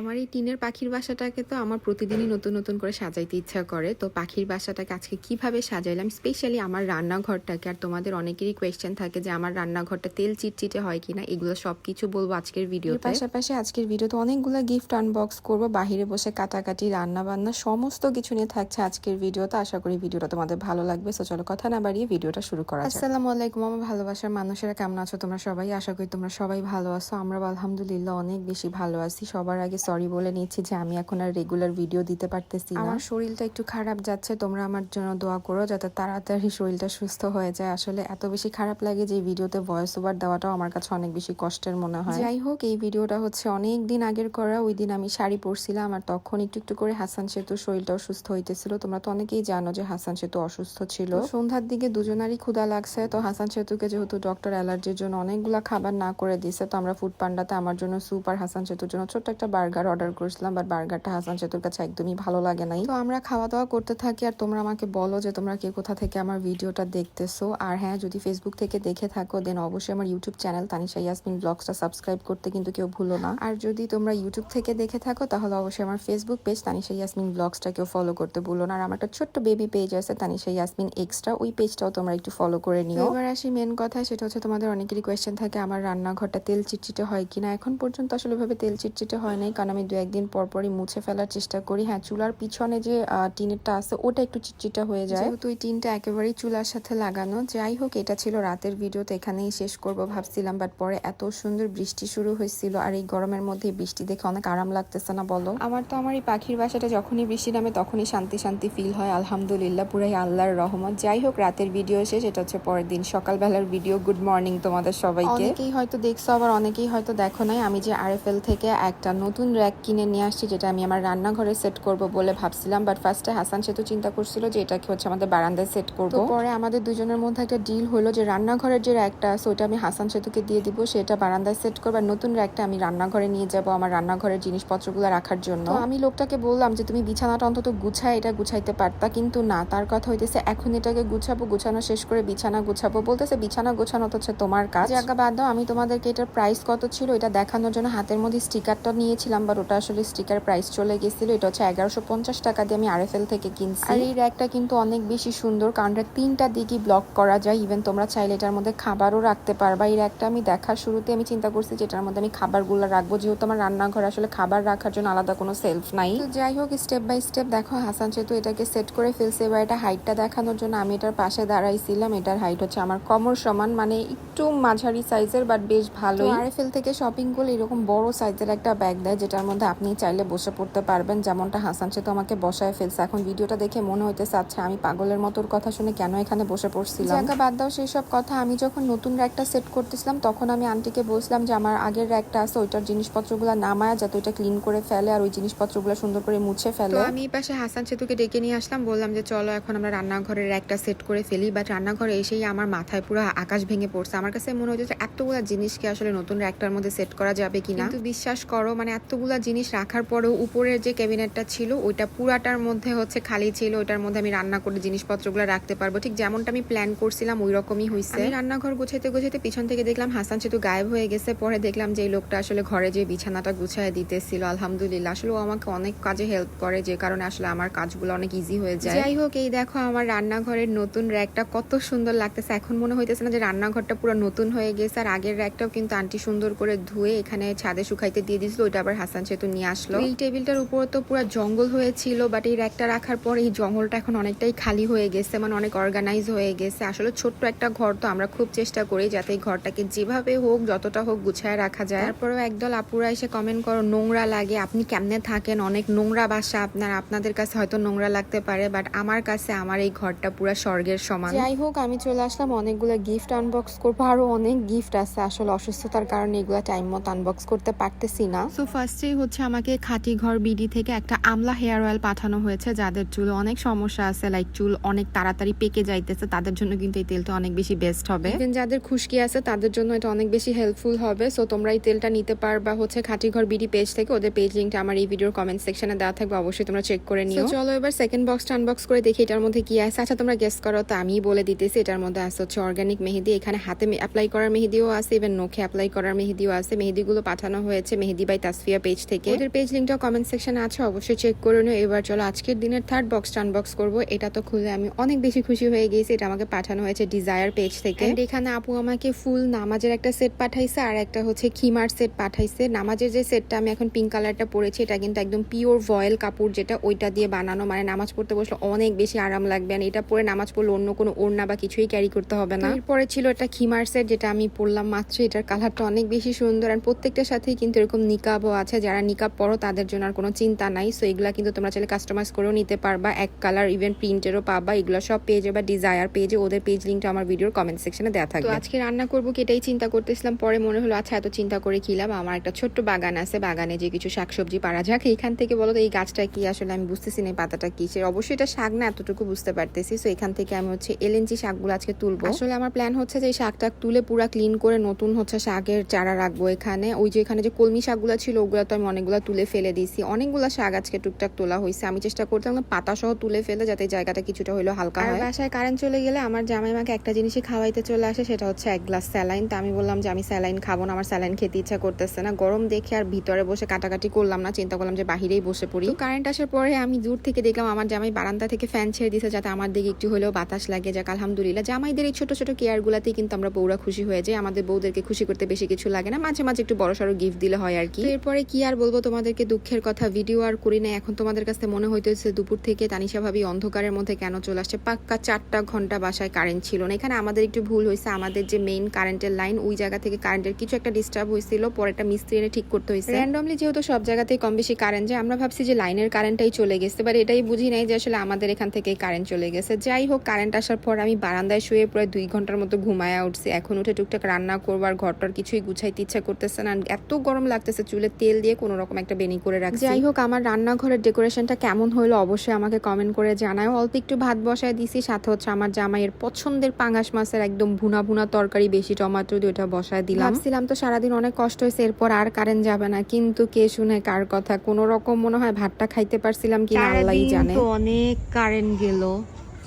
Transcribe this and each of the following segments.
আমার এই টিনের পাখির বাসাটাকে তো আমার প্রতিদিনই নতুন নতুন করে সাজাইতে ইচ্ছা করে। তো পাখির বাসাটাকে আজকে কীভাবে সাজাইলাম? স্পেশালি আমার রান্নাঘরটাকে। আর তোমাদের অনেকেরই কোয়েশ্চেন থাকে যে আমার রান্নাঘরটা তেল চিটচিটে হয় কিনা? এগুলো সবকিছু বলব আজকের ভিডিও পাশাপাশি আজকের ভিডিওতে অনেকগুলো গিফট আনবক্স করব। বাহিরে বসে কাটাকাটি রান্না বান্না সমস্ত কিছু নিয়ে থাকছে আজকের ভিডিওতে। আশা করি ভিডিওটা তোমাদের ভালো লাগবে। সো চলো কথা না বাড়িয়ে ভিডিওটা শুরু করা আসসালামু আলাইকুম আমার ভালোবাসার মানুষেরা কেমন আছো তোমরা সবাই? আশা করি তোমরা সবাই ভালো আছো। আমরা আলহামদুলিল্লাহ অনেক বেশি ভালো আছি। সবার আগে সরি বলে নিচ্ছি যে আমি এখন আর রেগুলার ভিডিও দিতে পারতেছি না। আমার শরীরটা একটু খারাপ যাচ্ছে তোমরা আমার জন্য দোয়া করো যাতে তাড়াতাড়ি শরীরটা সুস্থ হয়ে যায়। আসলে এত বেশি খারাপ লাগে যে ভিডিওতে ভয়েস ওভার দেওয়াটাও আমার কাছে অনেক বেশি কষ্টের মনে হয়। যাই হোক এই ভিডিওটা হচ্ছে অনেক দিন আগের করা। ওই দিন আমি শাড়ি পরছিলাম আর তখন একটু একটু করে হাসান সেতুর শরীরটা অসুস্থ হইতেছিল। তোমরা তো অনেকেই জানো যে হাসান সেতু অসুস্থ ছিল। সন্ধ্যার দিকে দুজনারই ক্ষুধা লাগছে। তো হাসান সেতুকে যেহেতু ডক্টর অ্যালার্জির জন্য অনেকগুলা খাবার না করে দিছে তো আমরা ফুড পান্ডাতে আমার জন্য স্যুপ আর হাসান সেতুর জন্য ছোট্ট একটা বার্গার অর্ডার করেছিলাম বাট বার্গারটা হাসান সেতুর কাছে একদমই ভালো লাগে নাই। তো আমরা খাওয়া দাওয়া করতে থাকি আর তোমরা আমাকে বলো যে তোমরা কে কোথা থেকে আমার ভিডিওটা দেখতেছো। আর হ্যাঁ যদি ফেসবুক থেকে দেখে থাকো দেন অবশ্যই আমার ইউটিউব চ্যানেল তানিশা ইয়াসমিন ব্লগসটা সাবস্ক্রাইব করতে কিন্তু কেউ ভুলো না। আর যদি তোমরা ইউটিউব থেকে দেখে থাকো, তাহলে অবশ্যই আমার ফেসবুক পেজ তানিশা ইয়াসমিন ব্লগসটা কেউ ফলো করতে ভুলো না। আর আমার একটা ছোট্ট বেবি পেজ আছে, তানিশা ইয়াসমিন এক্সট্রা ওই পেজটাও তোমরা একটু ফলো করে নিও। এবার আসি মেন কথা সেটা হচ্ছে তোমাদের অনেকেরই কোয়েশ্চেন থাকে, আমার রান্নাঘরটা তেল চিটচিটে হয় কিনা? এখন পর্যন্ত আসলে ভাবে তেল চিটচিটে হয় নাই কারণ আমি দু একদিন পর পরই মুছে ফেলার চেষ্টা করি। হ্যাঁ চুলার পিছনে যে টিনেরটা আছে ওটা একটু চিটচিটা হয়ে যায়। যেহেতু ওই টিনটা একেবারেই চুলার সাথে লাগানো যাই হোক এটা ছিল রাতের ভিডিও তো এখানেই শেষ করব ভাবছিলাম বাট পরে এত সুন্দর বৃষ্টি শুরু হয়েছিল আর এই গরমের মধ্যে বৃষ্টি দেখে অনেক আরাম লাগতেছে না বলো? আমার তো আমার এই পাখির বাসাটা যখনই বৃষ্টি নামে তখনই শান্তি শান্তি ফিল হয় আলহামদুলিল্লাহ পুরাই আল্লাহর রহমত। যাই হোক রাতের ভিডিও শেষ এটা হচ্ছে পরের দিন সকালবেলার ভিডিও গুড মর্নিং তোমাদের সবাইকে। অনেকেই হয়তো দেখছ আবার অনেকেই হয়তো দেখো নাই আমি যে আরএফএল থেকে একটা নতুন র্যাক কিনে নিয়ে আসছি যেটা আমি আমার রান্নাঘরে সেট করব বলে ভাবছিলাম। বাট ফার্স্টে হাসান সেতু চিন্তা করছিল যে এটাকে হচ্ছে আমাদের বারান্দায় সেট করব। পরে আমাদের দুজনের মধ্যে একটা ডিল হলো যে রান্নাঘরের যে র্যাকটা আছে ওটা আমি হাসান সেতুকে দিয়ে দিব। সেটা বারান্দায় সেট করব আর নতুন র্যাকটা আমি রান্নাঘরে নিয়ে যাব আমার রান্নাঘরের জিনিসপত্রগুলো রাখার জন্য। আমি লোকটাকে বললাম যে তুমি বিছানাটা অন্তত গুছায় এটা গুছাইতে পারতা। কিন্তু না তার কথা হইতেছে এখন এটাকে গুছাবো গুছানো শেষ করে বিছানা গুছাবো। বলতেছে বিছানা গোছানো তো হচ্ছে তোমার কাজ। জায়গা বাদ দাও আমি তোমাদেরকে এটার প্রাইস কত ছিল এটা দেখানোর জন্য হাতের মধ্যে স্টিকারটা নিয়েছিলাম। বাট ওটা আসলে স্টিকার প্রাইস চলে গেছিল। এটা হচ্ছে এগারোশো পঞ্চাশ টাকা দিয়ে আমি আরএফএল থেকে কিনছি। আর এই র্যাকটা কিন্তু অনেক বেশি সুন্দর কারণ তিনটা দিকই ব্লক করা যায়। ইভেন তোমরা চাইলে এটার মধ্যে খাবারও রাখতে পারবা। এই র্যাকটা আমি দেখার শুরুতে আমি চিন্তা করছি যে এটার মধ্যে আমি খাবারগুলো রাখব। যেহেতু আমার রান্নাঘর আসলে খাবার রাখার জন্য আলাদা কোনো সেলফ নাই। যাই হোক স্টেপ বাই স্টেপ দেখো হাসান সেতু এটাকে সেট করে ফেলছে। এবার এটা হাইটটা দেখানোর জন্য আমি এটার পাশে দাঁড়াইছিলাম। এটার হাইট হচ্ছে আমার কমর সমান মানে একটু মাঝারি সাইজের বাট বেশ ভালো আরএফএল থেকে শপিং করলে এরকম বড় সাইজের একটা ব্যাগ দেয় যেটার মধ্যে আপনি চাইলে বসে পড়তে পারবেন। যেমনটা হাসান সেতু আমাকে বসায় ফেলছে। এখন ভিডিওটা দেখে মনে হইতেছে আচ্ছা আমি পাগলের মতোর কথা শুনে কেন এখানে বসে পড়ছিলাম? জায়গা বাদ দাও সেই সব কথা। আমি যখন নতুন র্যাকটা সেট করতেছিলাম তখন আমি আন্টিকে বলছিলাম যে আমার আগের র্যাকটা আছে ওইটার জিনিসপত্রগুলো নামায় যাতে ওইটা ক্লিন করে ফেলে আর ওই জিনিসপত্রগুলো সুন্দর করে মুছে ফেলে। আমি এই পাশে হাসান সেতুকে ডেকে নিয়ে আসলাম। বললাম যে চলো এখন আমরা রান্নাঘরের র্যাকটা সেট করে ফেলি। বাট রান্নাঘরে এসেই আমার মাথায় পুরো আকাশ ভেঙে পড়ছে। আমার কাছে মনে হচ্ছে এতগুলা জিনিসকে আসলে নতুন র্যাকটার মধ্যে সেট করা যাবে কিনা? কিন্তু বিশ্বাস করো মানে এতগুলা জিনিস রাখার পরেও উপরের যে ক্যাবিনেটটা ছিল ওইটা পুরাটার মধ্যে হচ্ছে খালি ছিল ওইটার মধ্যে আমি রান্না করে জিনিসপত্রগুলো রাখতে পারব। ঠিক যেমনটা আমি প্ল্যান করছিলাম ওই রকমই হয়েছে রান্নাঘর গুছাইতে গুছাইতে পিছন থেকে দেখলাম হাসান সেতু গায়েব হয়ে গেছে। পরে দেখলাম যে এই লোকটা আসলে ঘরে যে বিছানাটা গুছায় দিতেছিল আলহামদুলিল্লাহ। আসলে ও আমাকে অনেক কাজে হেল্প করে যে কারণে আসলে আমার কাজগুলো অনেক ইজি হয়ে যায়। যাই হোক এই দেখো আমার রান্নাঘরের নতুন র্যাকটা কত সুন্দর লাগতেছে। এখন মনে হইতেছে না যে রান্নাঘরটা পুরো নতুন হয়ে গেছে। আর আগের র্যাকটাও কিন্তু আন্টি সুন্দর করে ধুয়ে এখানে ছাদে শুকাইতে দিয়ে দিয়েছিল ওইটা আবার হাসান সেতু নিয়ে আসলো। এই টেবিলটার উপর তো পুরো জঙ্গল হয়েছিল বাট এই র্যাকটা রাখার পর এই জঙ্গলটা এখন অনেকটাই খালি হয়ে গেছে মানে অনেক অর্গানাইজ হয়ে গেছে। আসলে ছোট্ট একটা ঘর তো আমরা খুব চেষ্টা করি যাতে এই ঘরটাকে যেভাবে হোক যতটা হোক গুছায় রাখা যায়। তারপরেও একদল আপুরা এসে কমেন্ট করো নোংরা লাগে আপনি কেমনে থাকেন? অনেক নোংরা বাসা আপনার আপনাদের কাছে হয়তো নোংরা লাগতে পারে বাট আমার কাছে আমার এই ঘরটা পুরো স্বর্গের সমান। যাই হোক আমি চলে আসলাম অনেকগুলো গিফট আনবক্স করব আরও অনেক গিফট আছে। আসলে অসুস্থতার কারণে এগুলো টাইম মতো আনবক্স করতে পারতেছি না। সো ফার্স্টেই হচ্ছে আমাকে খাটি ঘর বিডি থেকে একটা আমলা হেয়ার অয়েল পাঠানো হয়েছে যাদের চুল অনেক সমস্যা আছে লাইক চুল অনেক তাড়াতাড়ি পেকে যাইতেছে তাদের জন্য কিন্তু এই তেলটা অনেক বেশি বেস্ট হবে। যাদের খুশকি আছে তাদের জন্য এটা অনেক বেশি হেল্পফুল হবে। সো তোমরা এই তেলটা নিতে পারবা হচ্ছে খাঁটি ঘর বিডি পেজ থেকে। ওদের পেজ লিঙ্কটা আমার এই ভিডিওর কমেন্ট সেকশনে দেওয়া থাকবে অবশ্যই তোমরা চেক করে নিও। চলো এবার সেকেন্ড বক্সটা আনবক্স করে দেখি এটার মধ্যে কি আছে। আচ্ছা তোমরা গেস করো তো আমি বলে দিতেছি এটার মধ্যে আছে হচ্ছে অর্গানিক মেহেদি এখানে হাতে অ্যাপ্লাই করার মেহেদিও আছে ইভেন নখে অ্যাপ্লাই করার মেহেদিও আছে। মেহেদিগুলো পাঠানো হয়েছে মেহেদি বাই তাসফিয়া পেজ থেকে। ওদের পেজ লিঙ্কটা কমেন্ট সেকশনে আছে অবশ্যই চেক করে নিও। এবার চলো আজকের দিনের থার্ড বক্সটা আনবক্স করব। এটা তো খুলে আমি অনেক বেশি খুশি হয়ে গেছি এটা আমাকে পাঠানো হয়েছে ডিজায়ার পেজ থেকে। এখানে আপু আমাকে ফুল নামাজের একটা সেট পাঠাইছে আর একটা হচ্ছে খিমার সেট পাঠাইছে। নামাজের যে সেটটা আমি এখন পিঙ্ক কালারটা পরেছি এটা কিন্তু একদম পিওর ভয়েল কাপড় যেটা ওইটা দিয়ে বানানো। মানে নামাজ পড়তে বসলে অনেক বেশি আরাম লাগবে। আর এটা পরে নামাজ পড়লে অন্য কোনো ওড়না বা কিছুই ক্যারি করতে হবে না। এরপরে ছিল একটা খিমার সেট যেটা আমি পরলাম মাত্র। এটার কালারটা অনেক বেশি সুন্দর। আর প্রত্যেকটার সাথেই কিন্তু এরকম নিকাবও আছে। যারা নিকাব পরো তাদের জন্য আর কোনো চিন্তা নাই। সো এগুলা কিন্তু তোমরা চাইলে কাস্টমাইজ করেও নিতে পারবা। এক কালার ইভেন প্রিন্টেরও পাবা। এগুলো সব পেজে বা ডিজায়ার পেজে ওদের পেজ লিঙ্কটা আমার ভিডিওর কমেন্ট সেকশনে দেওয়া থাকবে। তো আজকে রান্না করব কি এটাই চিন্তা করতেছিলাম। পরে মনে হলো আচ্ছা এত চিন্তা করে লাভ? আমার একটা ছোট্ট বাগান আছে। বাগানে যে কিছু শাকসবজি পারা যাক। এখান থেকে বলো তো এই গাছটা কি আসলে আমি বুঝতেছি না পাতাটা কি? সে অবশ্যই এটা শাক না এতটুকু বুঝতে পারতেছি। সো এখান থেকে আমি হচ্ছে এলএনজি শাকগুলো আজকে তুলবো। আসলে আমার প্ল্যান হচ্ছে যে এই শাকটা তুলে পুরা ক্লিন করে নতুন হচ্ছে শাকের চারা রাখব এখানে। ওই যে এখানে যে কলমি শাকগুলো ছিল ওগুলো তো আমি অনেকগুলো তুলে ফেলে দিয়েছি। অনেকগুলো শাক আজকে টুকটাক তোলা হয়েছে। আমি চেষ্টা করতাম পাতা সহ তুলে ফেলে যাতে জায়গাটা কিছুটা হলেও হালকা হয়। বাসায় কারেন্ট চলে গেলে আমার জামাই মাকে একটা জিনিসই খাওয়াইতে চলে আসে সেটা হচ্ছে এক গ্লাস স্যালাইন তো আমি বললাম যে আমি স্যালাইন খাব না আমার স্যালাইন খেতে ইচ্ছা করতেছে না। গরম দেখে আর ভিতরে বসে কাটাকাটি করলাম না চিন্তা করলাম যে বাহিরেই বসে পড়ি। কারেন্ট আসার পরে আমি দূর থেকে দেখলাম আমার জামাই বারান্দা থেকে ফ্যান ছেড়ে দিছে যাতে আমার দিকে একটু হলেও বাতাস লাগে। যাক আলহামদুলিল্লাহ। জামাইদের এই ছোট ছোট কেয়ারগুলাতেই কিন্তু আমরা বউরা খুশি হয়ে যাই। আমাদের বউদেরকে খুশি করতে বেশি কিছু লাগে না। মাঝে মাঝে একটু বড় সড়ো গিফট দিলে হয় আর কি। এরপরে কি আর বলব তোমাদেরকে দুঃখের কথা? ভিডিও আর করি না এখন তোমাদের কাছে মনে হইতেছে দুপুর থেকে তানিশা ভাবি অন্ধকারের মধ্যে কেন চলে আসছে? পাক্কা চারটা ঘণ্টা বাসায় কারেন্ট ছিল না। এখানে আমাদের একটু ভুল হয়েছে আমাদের যে মেইন কারেন্টের লাইন ওই জায়গা থেকে কারেন্টের কিছু একটা ডিস্টার্ব হয়েছিল পরে একটা মিস্ত্রি এনে ঠিক করতে হয়েছে র্যান্ডমলি যেহেতু সব জায়গাতেই কম বেশি কারেন্ট যায়, আমরা ভাবছি যে লাইনের কারেন্টটাই চলে গেছে। বাট এটাই বুঝি নাই যে আসলে আমাদের এখান থেকে কারেন্ট চলে গেছে। যাই হোক কারেন্ট আসার পর আমি বারান্দায় শুয়ে প্রায় দুই ঘণ্টার মতো ঘুমায়া উঠছি। এখন উঠে টুকটাক রান্না করব আর ঘরটার কিছুই গুছাইতে ইচ্ছা করতেছে না। এত গরম লাগতেছে, চুলে তেল দিয়ে কোনো রকম একটা বেনি করে রাখছি। যাই হোক আমার রান্নাঘরের ডেকোরেশনটা কেমন হলো অবশ্যই আমাকে কমেন্ট করে জানায় অল্প একটু ভাত বসায় দিছি সাথে হচ্ছে আমার জামাইয়ের পছন্দের পাঙ্গাস মাছের একদম ভুনা ভুনা তরকারি বেশি টমেটো দিয়ে ওটা বসায় দিলাম। ভাবছিলাম তো সারাদিন অনেক কষ্ট হয়েছে এরপর আর কারেন্ট যাবে না কিন্তু কে শুনে কার কথা? কোনো রকম মনে হয় ভাতটা খাইতে পারছিলাম কি আল্লাহই জানে তো অনেক কারেন্ট গেল।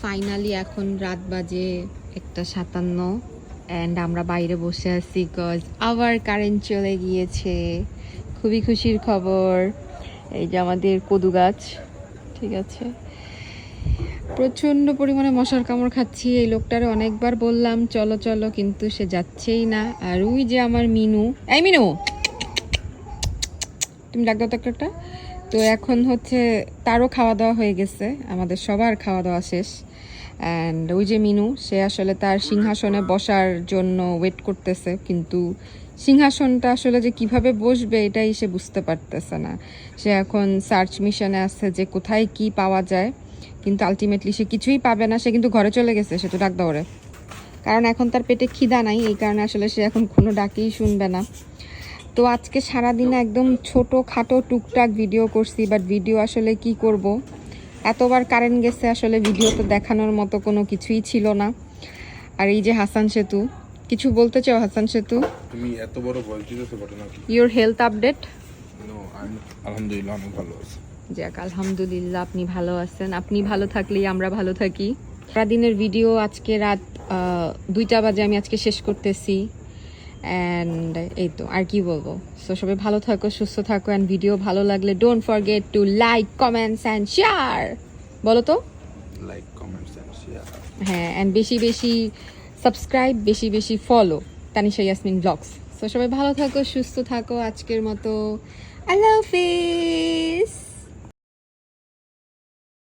ফাইনালি এখন রাত বাজে একটা সাতান্ন অ্যান্ড আমরা বাইরে বসে আছি কজ আবার কারেন্ট চলে গিয়েছে। খুবই খুশির খবর। এই যে আমাদের কদু গাছ, ঠিক আছে। প্রচণ্ড পরিমাণে মশার কামড় খাচ্ছি, এই লোকটারে অনেকবার বললাম, চলো চলো, কিন্তু সে যাচ্ছেই না। আর ওই যে আমার মিনু, এই মিনু! তুমি ডাক দাও একটা। তো এখন হচ্ছে তারও খাওয়া দাওয়া হয়ে গেছে, আমাদের সবার খাওয়া দাওয়া শেষ। অ্যান্ড ওই যে মিনু, সে আসলে তার সিংহাসনে বসার জন্য ওয়েট করতেছে, কিন্তু সিংহাসনটা আসলে যে কীভাবে বসবে এটাই সে বুঝতে পারতেছে না। সে এখন সার্চ মিশনে আছে যে কোথায় কি পাওয়া যায়, কিন্তু আলটিমেটলি সে কিছুই পাবে না, সে কিন্তু ঘরে চলে গেছে, সে তো ডাক দৌড়ে কারণ এখন তার পেটে খিদা নাই, এই কারণে আসলে সে এখন কোনো ডাকেই শুনবে না। তো আজকে সারাদিনে একদম ছোট খাটো টুকটাক ভিডিও করছি বাট ভিডিও আসলে কি করব? এতবার কারেন্ট গেছে আসলে ভিডিও তো দেখানোর মতো কোনো কিছুই ছিল না। আর এই যে হাসান সেতু কিছু বলতে চাও হাসান সেতু? তুমি এত বড় ভয়েস দিতেছো ঘটনা কি? ইওর হেলথ আপডেট নো আমি আলহামদুলিল্লাহ অনেক ভালো আছি। যাক আলহামদুলিল্লাহ আপনি ভালো আছেন। আপনি ভালো থাকলেই আমরা ভালো থাকি। সারাদিনের ভিডিও আজকে রাত দুইটা বাজে আমি আজকে শেষ করতেছি। অ্যান্ড এই তো আর কি বলব? সো সবাই ভালো থাকো সুস্থ থাকো অ্যান্ড ভিডিও ভালো লাগলে don't forget to like comments and share বলো তো? লাইক কমেন্টস এন্ড শেয়ার হ্যাঁ অ্যান্ড বেশি বেশি সাবস্ক্রাইব বেশি বেশি follow Tanisha Yasmin blogs so সবাই ভালো থাকো সুস্থ থাকো আজকের মতো। আল্লাহ হাফিজ